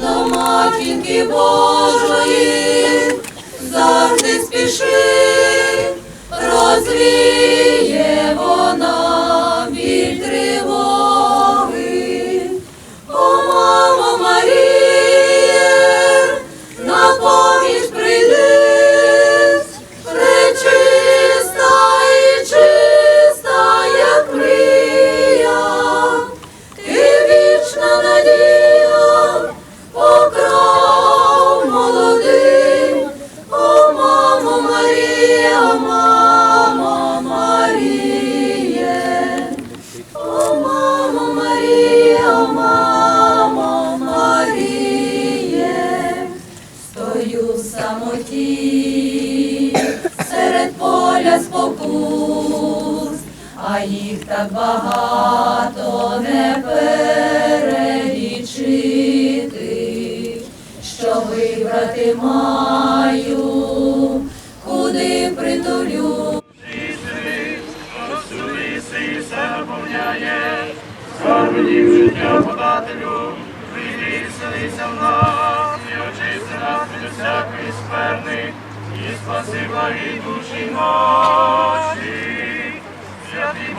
до матінки Божої, завжди спіши, розвіє вона так багато не перелічити, що вибрати маю, куди притулю. Розсуди все наповняє, скарбів життя подателю, прийди, в нас, і очисти нас від усякої скверни, і спаси благі душі наші.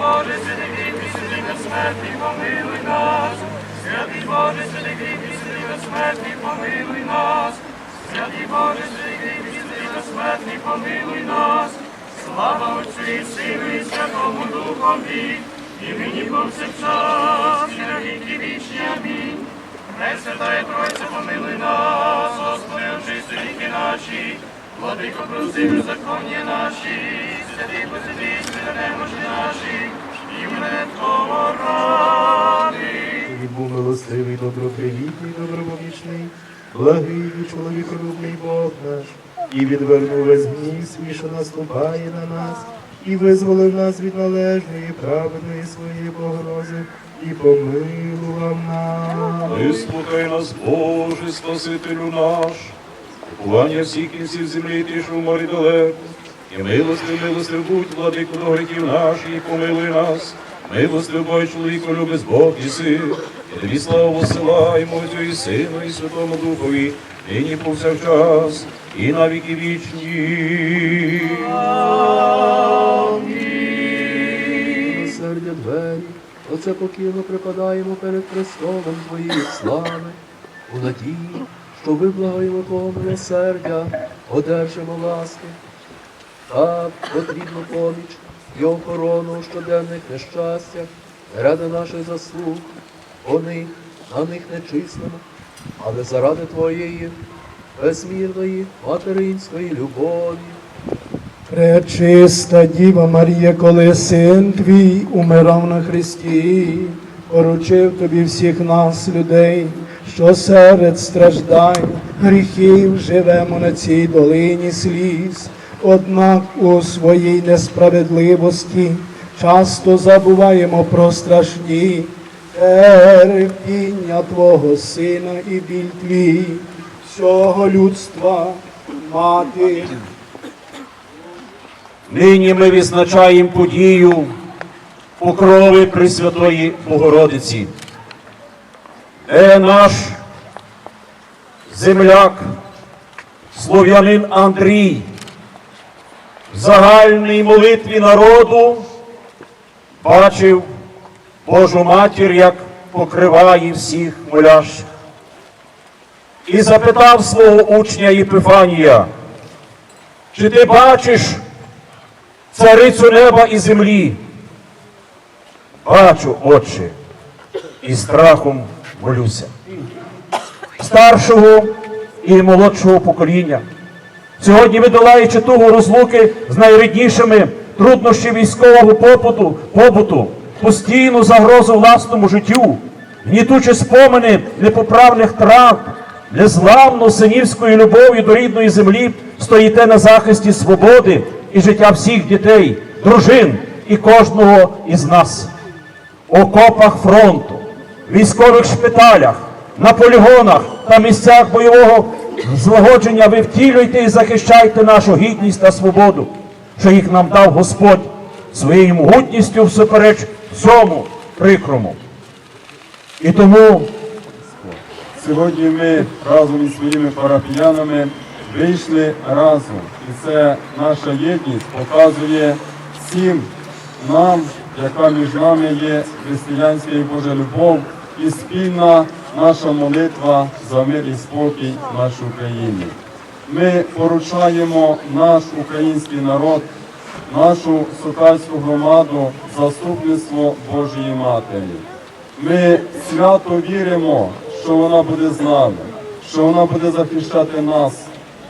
Боже, святий кріпкий, святий безсмертний, помилуй нас. Святий Боже, святий кріпкий, святий безсмертний, помилуй нас. Святий Боже, святий кріпкий, святий безсмертний, помилуй нас. Слава Отцю і Сину і Святому Духові, і нині повсякчас, і на віки вічні. Амінь. Пресвятая Тройця, помилуй нас, Господи, очисти віки наші, Владико, прости беззаконня наші, святий посидіть, святи немощі був милостивий, добропривітний, доброволічний, благий і чоловіколюбний Бог наш, і відвернув весь гнів свій, що наступає на нас, і визволив нас від належної, праведної своєї погрози, і помилував нас. Вислухай нас, Боже, Спасителю наш, Кування всіх кінців землі ти що в морі далеко, і милостив, милостив будь, владику до гріхів наших, і помилуй нас. Милостив Бой, чоловіку любить Бог і син, і тобі славу посилаємо Отцю і Сину, і Святому Духові, нині повсякчас, і на віки вічні. Милосердя двері, оце покірно припадаємо перед престолом Твоєї слави, у надії, що виблагаємо Твого милосердя, одержимо ласки. Так потрібну поміч і охорону у щоденних нещастях, ради наших заслуг, по них, на них не але заради Твоєї безмірної материнської любові. Пречиста Діва Марія, коли син твій умирав на Христі, поручив тобі всіх нас, людей, що серед страждань, гріхів живемо на цій долині сліз, однак у своїй несправедливості часто забуваємо про страшні терпіння Твого Сина і біль твій, всього людства, мати. Нині ми відзначаємо подію покрови Пресвятої Богородиці, де наш земляк, слов'янин Андрій, загальній молитві народу бачив Божу матір, як покриває всіх молящих. І запитав свого учня Єпифанія, чи ти бачиш царицю неба і землі. Бачу, Отче, і страхом молюся. Старшого і молодшого покоління. Сьогодні, видолаючи тугу розлуки з найріднішими труднощі військового побуту, побуту, постійну загрозу власному життю, гнітучі спомини непоправних травм, незламну синівською любов'ю до рідної землі стоїте на захисті свободи і життя всіх дітей, дружин і кожного із нас. Окопах фронту, військових шпиталях, на полігонах та місцях бойового злагодження ви втілюйте і захищайте нашу гідність та свободу, що їх нам дав Господь своєю могутністю всупереч всьому прикрому. І тому Сьогодні ми разом із своїми парафіянами вийшли разом. І це наша єдність показує всім нам, яка між нами є християнська і Божа любов, і спільна наша молитва за мир і спокій в нашій Україні. Ми поручаємо наш український народ, нашу сокальську громаду, заступництво Божої Матері. Ми свято віримо, що вона буде з нами, що вона буде захищати нас,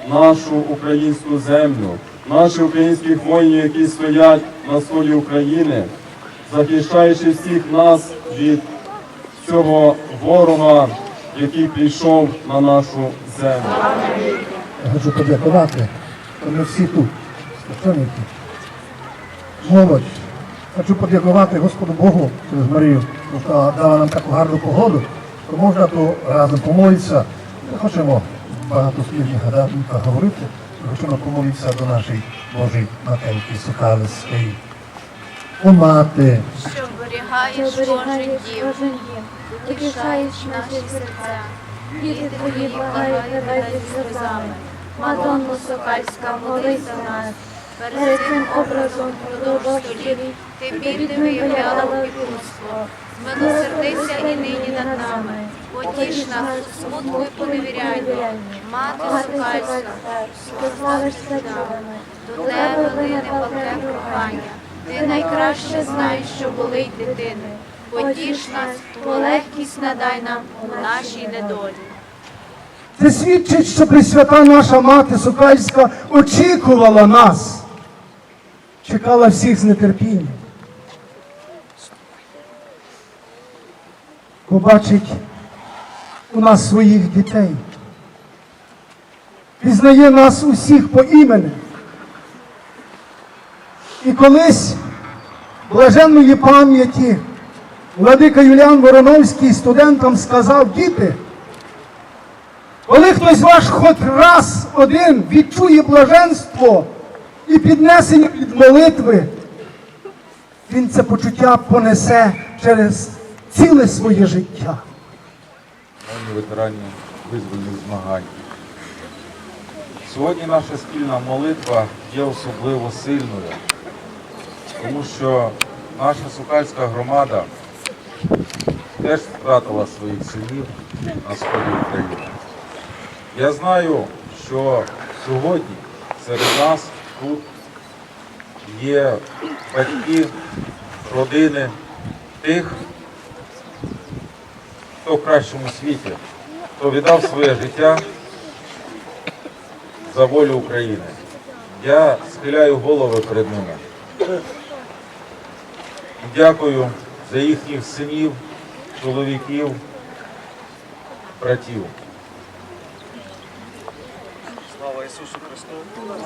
нашу українську землю, наших українських воїнів, які стоять на сході України, захищаючи всіх нас від цього ворога, який прийшов на нашу землю. Я хочу подякувати, що ми всі тут, священники, молодь. Хочу подякувати Господу Богу через Марію, що дала нам таку гарну погоду, що можна тут разом помолитися. Ми хочемо багато слів говорити, ми хочемо помолитися до нашої Божої Материки Сокалицької. О мати, що оберігаєш кожен дім, утішаєш наші серця. Діти твої благають тебе зі сльозами. Мадонно Сокальська, молись за нас. Перед цим образом продовж століть ти бідним виявляла опікунство. Змилосердися і нині над нами. Потіш нас смутку і поневірянні. Мати Сокальська, що славишся чудами. до тебе лине палке прохання. Ти найкраще знаєш, що болить дитини. Потіш нас, полегкість надай нам у нашій недолі. це свідчить, що Пресвята наша мати Сокальська очікувала нас, чекала всіх з нетерпінням. Побачить у нас своїх дітей, пізнає нас усіх по імені. І колись блаженної пам'яті владика Юліан Вороновський студентам сказав, діти, коли хтось ваш хоч раз один відчує блаженство і піднесення від молитви, він це почуття понесе через ціле своє життя. ветерані визвольних змагань. Сьогодні наша спільна молитва є особливо сильною, тому що наша сукальська громада теж втратила своїх синів на сході України. Я знаю, що сьогодні серед нас тут є батьки, родини тих, хто в кращому світі, хто віддав своє життя за волю України. Я схиляю голови перед ними. І дякую за їхніх синів, чоловіків, братів. Слава Ісусу Христу!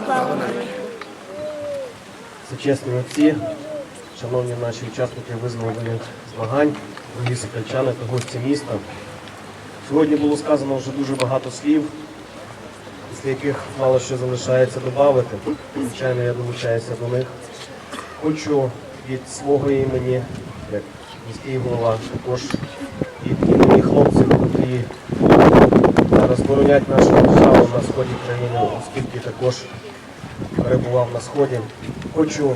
Слава Сучасні отці, шановні наші учасники визвольних змагань, дорогі сокальчани та гості міста. Сьогодні було сказано вже дуже багато слів, після яких мало що залишається додати. Звичайно, я долучаюся до них. Хочу від свого імені, як міський голова, також імені хлопців, які зараз боронять нашу державу на сході країни, оскільки також перебував на сході. Хочу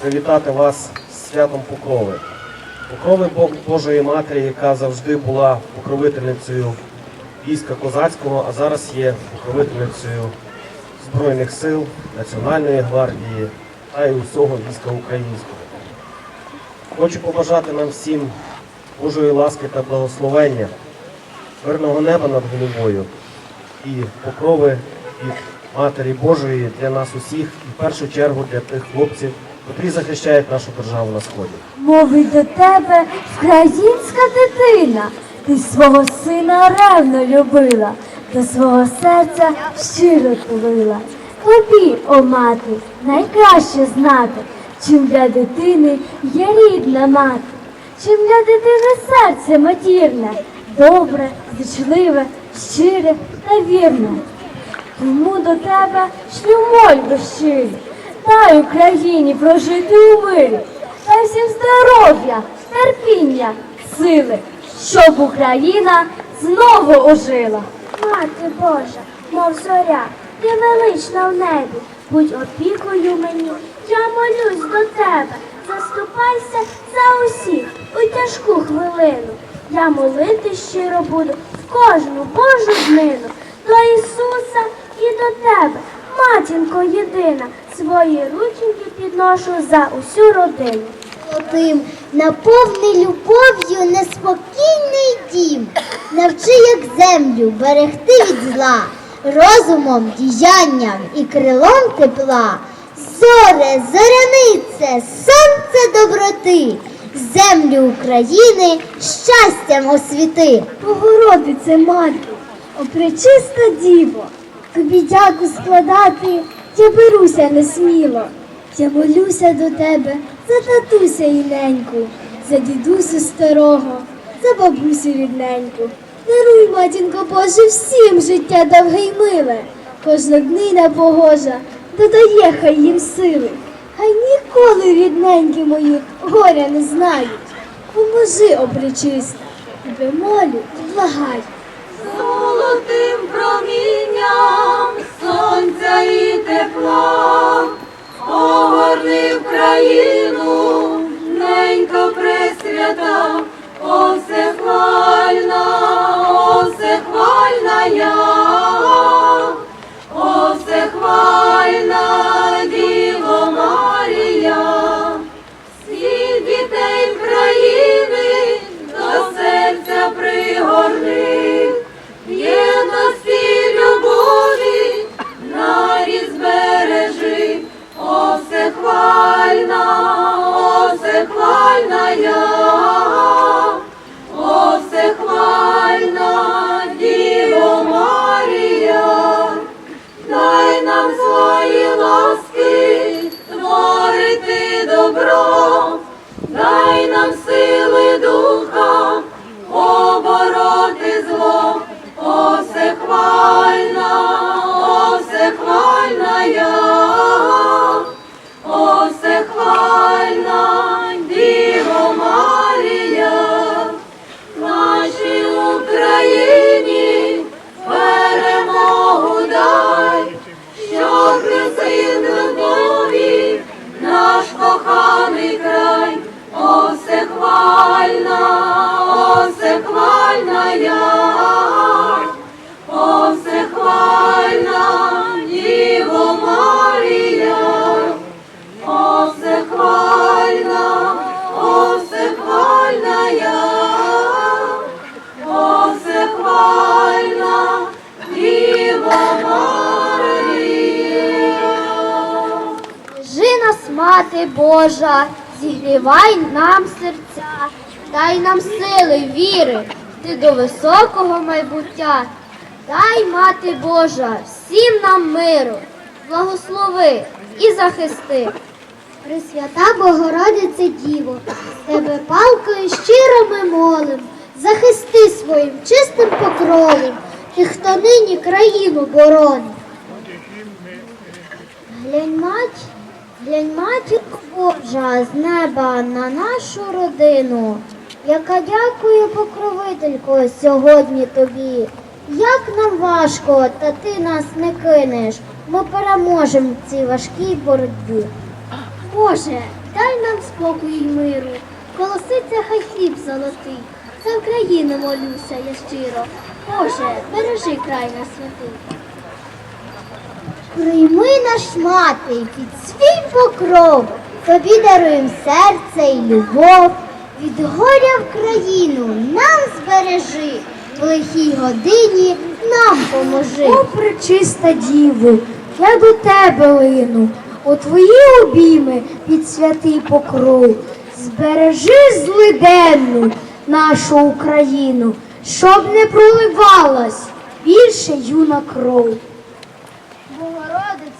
привітати вас з святом Покрови. Покрови Божої Матері, яка завжди була покровительницею війська козацького, а зараз є покровительницею Збройних сил, Національної гвардії та й усього війська українського. Хочу побажати нам всім Божої ласки та благословення, мирного неба над головою і покрови від Матері Божої для нас усіх, і в першу чергу для тих хлопців, котрі захищають нашу державу на сході. Мовить до тебе українська дитина, ти свого сина ревно любила, до свого серця щиро тулила. Тобі, о мати, найкраще знати, чим для дитини є рідна мати, чим для дитини серце матірне, добре, зичливе, щире та вірне. Тому до тебе шлю мольби щирі, дай Україні прожити у мирі, дай всім здоров'я, терпіння, сили, щоб Україна знову ожила. Мати Божа, мов зоря, ти велична в небі, будь опікою мені, я молюсь до тебе, заступайся за усіх у тяжку хвилину. Я молити щиро буду в кожну Божу днину, до Ісуса і до тебе, матінко єдина, свої рученьки підношу за усю родину. Золотим, наповни любов'ю неспокійний дім, навчи, як землю берегти від зла, розумом, діянням і крилом тепла, зоре, зорянице, сонце доброти, землю України щастям освіти. Богородице Матір, о пречиста діво, тобі дяку складати я беруся несміло. Я молюся до тебе за татуся і неньку, за дідусю старого, за бабусю рідненьку. Даруй, матінко Боже, всім життя довге й миле, кожна днина погожа додає хай їм сили. Хай ніколи рідненькі мої горя не знають. Поможи, о пречиста, тебе молю і благаю. Золотим промінням сонця і тепла, огорни країну, ненько пресвята, о всехвальна, о всехвальна я, о мати Божа, зігрівай нам серця, дай нам сили, віри, ти до високого майбуття. Дай, мати Божа, всім нам миру, благослови і захисти. Пресвята Богородице Діво, тебе палкою щиро ми молим, захисти своїм чистим покровом тих, хто нині країну боронить. Глянь, мать, глянь, матінко Божа з неба на нашу родину, яка дякує покровителько сьогодні тобі. Як нам важко, та ти нас не кинеш. Ми переможемо в цій важкій боротьбі. Боже, дай нам спокій і миру, колоситься хай хліб золотий. За Україну молюся я щиро. Боже, бережи край на святий. Прийми наш мати під свій покров, тобі даруєм серце і любов. Від горя в країну нам збережи, в лихій годині нам поможи. О, пречиста діво, я до тебе лину, у твої обійми під святий покров. Збережи злиденну нашу Україну, щоб не проливалась більше юна кров.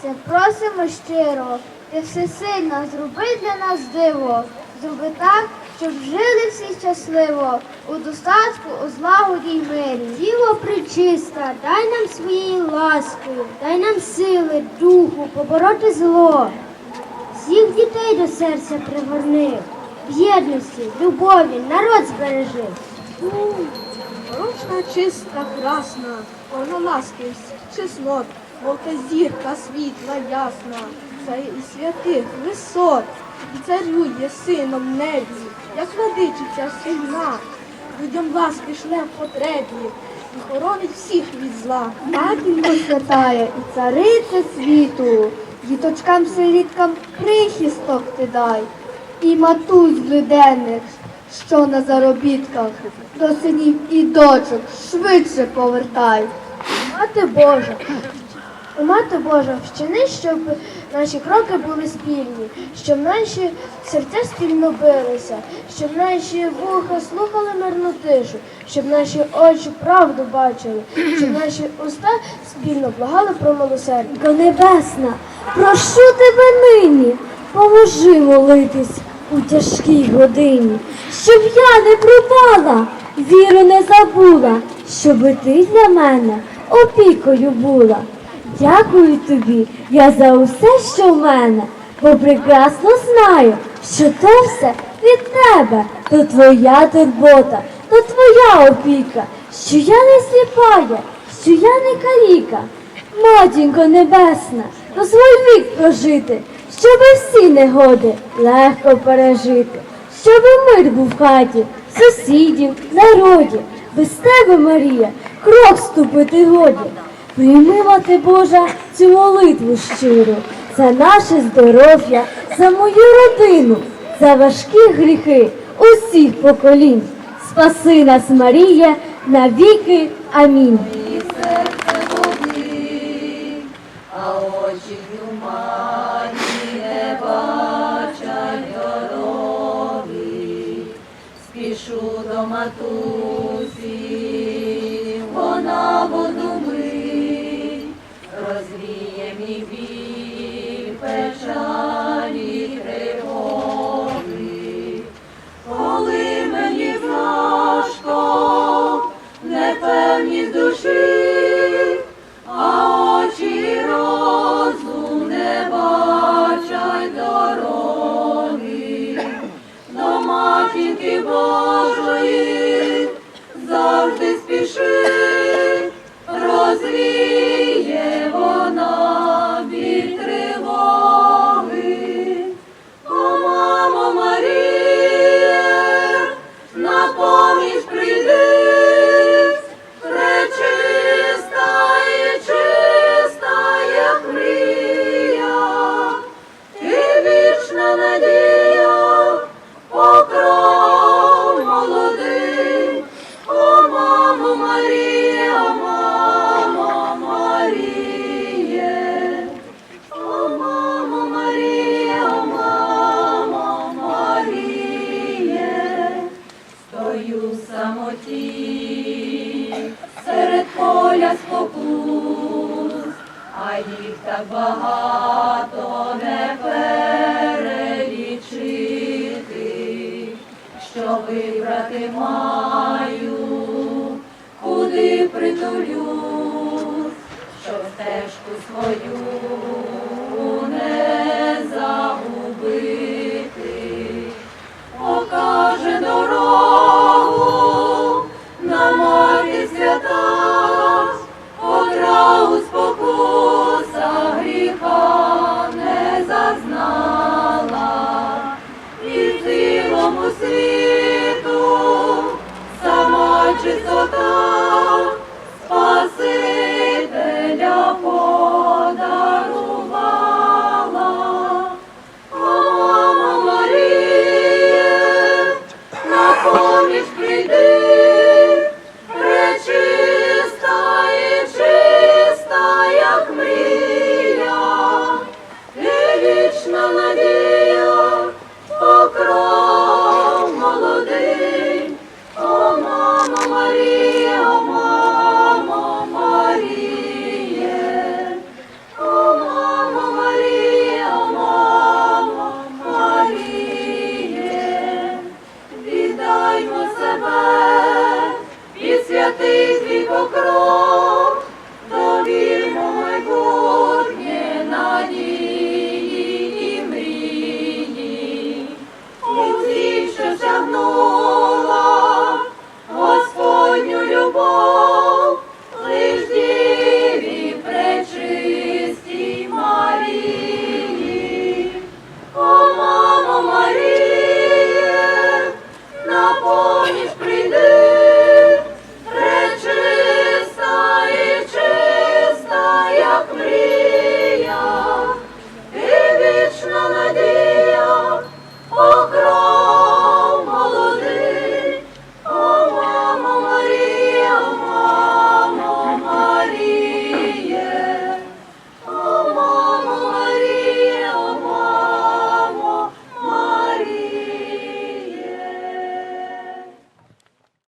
Богородице, просимо щиро, ти всесильна, зроби для нас диво, зроби так, щоб жили всі щасливо, у достатку, у злагоді й мирі. Діво причиста, дай нам своєю ласкою, дай нам сили, духу, побороти зло. Всіх дітей до серця пригорни, в єдності, любові, народ збережи. Порочна, чиста, красна, повна ласки, всіх чеснот, та зірка світла ясна, це і святих висот, і царює сином небі, як владичиця сильна, людям ласки в потребі, і хоронить всіх від зла. Матінко святая і цариця світу, діточкам сиріткам прихисток ти дай, і матусь блюденних, що на заробітках, до синів і дочок швидше повертай. Мати Божа, Мати Божа, вчини, щоб наші кроки були спільні, щоб наші серця спільно билися, щоб наші вуха слухали мирну тишу, щоб наші очі правду бачили, щоб наші уста спільно благали про милосердя. Матінко Небесна, прошу тебе нині, поможи молитись у тяжкій годині, щоб я не пропала, віру не забула, щоби ти для мене опікою була. Дякую тобі я за усе, що в мене, бо прекрасно знаю, що то все від тебе, то твоя турбота, то твоя опіка, що я не сліпая, що я не каліка. Матінко небесна, дозволь вік прожити, щоби всі негоди легко пережити, щоби мир був в хаті, сусідів, народі, без тебе, Марія, крок ступити годі. Прийми, мати Божа, цю молитву щиру, за наше здоров'я, за мою родину, за важкі гріхи усіх поколінь. Спаси нас, Марія, навіки. Амінь. І непевність душі, а очі розум не бачать дороги. До матінки Божої завжди спіши,